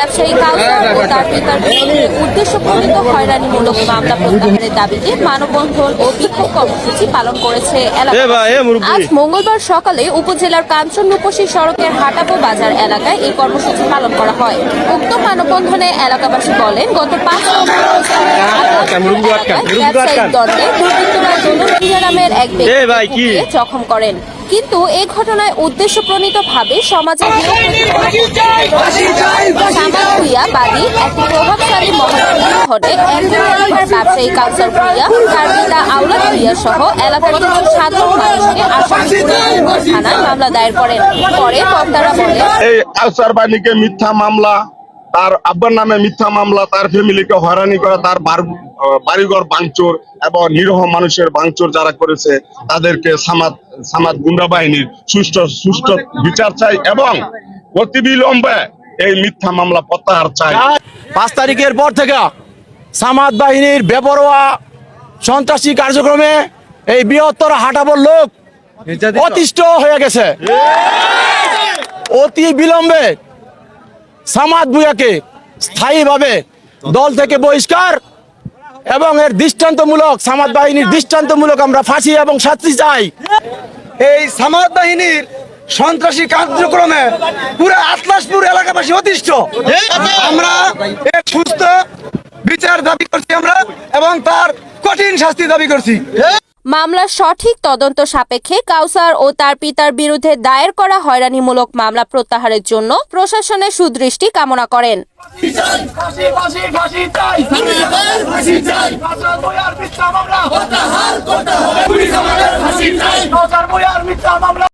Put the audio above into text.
ব্যবসায়ী কাউসার ও তার পিতার বিরুদ্ধে উদ্দেশ্যপ্রণীত হয়রানিমূলক মামলা প্রত্যাহারের দাবিতে মানববন্ধন ও বিক্ষোভ কর্মসূচি পালন করেছে এ এ। আজ মঙ্গলবার সকালে উপজেলার কাঞ্চন রূপসী সড়কের হাটাবো বাজার এলাকায় এই কর্মসূচি পালন করা হয়। উক্ত মানববন্ধনে এলাকাবাসী বলেন গত পাঁচ নামের এক এ ব্যক্তিকে জখম করেন। কিন্তু এই ঘটনায় উদ্দেশ্যপ্রণীতভাবে সমাজের সামাদ বাদী একটি প্রভাবশালী একজন ব্যবসায়ী তার পিতা সহ এলাকার কিছু সাধারণ মানুষকে আসামি করে থানায় মামলা দায়ের পরে বক্তারা বলেন, এই বাহিনীকে মিথ্যা মামলা, তার আব্বার নামে মিথ্যা মামলা, তার ফ্যামিলিকে হয়রানি করা, তার বাড়িঘর ভাঙচুর এবং নিরহ মানুষের ভাঙচুর যারা করেছে, তাদেরকে সামাদ সামাদ গুন্ডা বাহিনীর সুষ্ঠু সুষ্ঠু বিচার চাই এবং অতিবিলম্বে এই মিথ্যা মামলা প্রত্যাহার চাই। পাঁচ তারিখের পর থেকে সামাদ বাহিনীর বেপরোয়া সন্ত্রাসী কার্যক্রমে এই বৃহত্তর হাটাবর লোক অতিষ্ঠ হয়ে গেছে। অতি বিলম্বে সামাদ বুয়াকে স্থায়ীভাবে দল থেকে বহিষ্কার এবং এর দৃষ্টান্তমূলক, সামাদ বাহিনীর দৃষ্টান্তমূলক আমরা ফাঁসি এবং শাস্তি চাই। এই সামাদ বাহিনীর সন্ত্রাসী কার্যক্রমে পুরো আতলাসপুর এলাকাবাসী অতিষ্ঠ আমরা এর সুস্থ বিচার দাবি করছি আমরা এবং তার কঠিন শাস্তি দাবি করছি মামলার সঠিক তদন্ত সাপেক্ষে কাউসার ও তার পিতার বিরুদ্ধে দায়ের করা হয়রানিমূলক মামলা প্রত্যাহারের জন্য প্রশাসনের সুদৃষ্টি কামনা করেন মামলা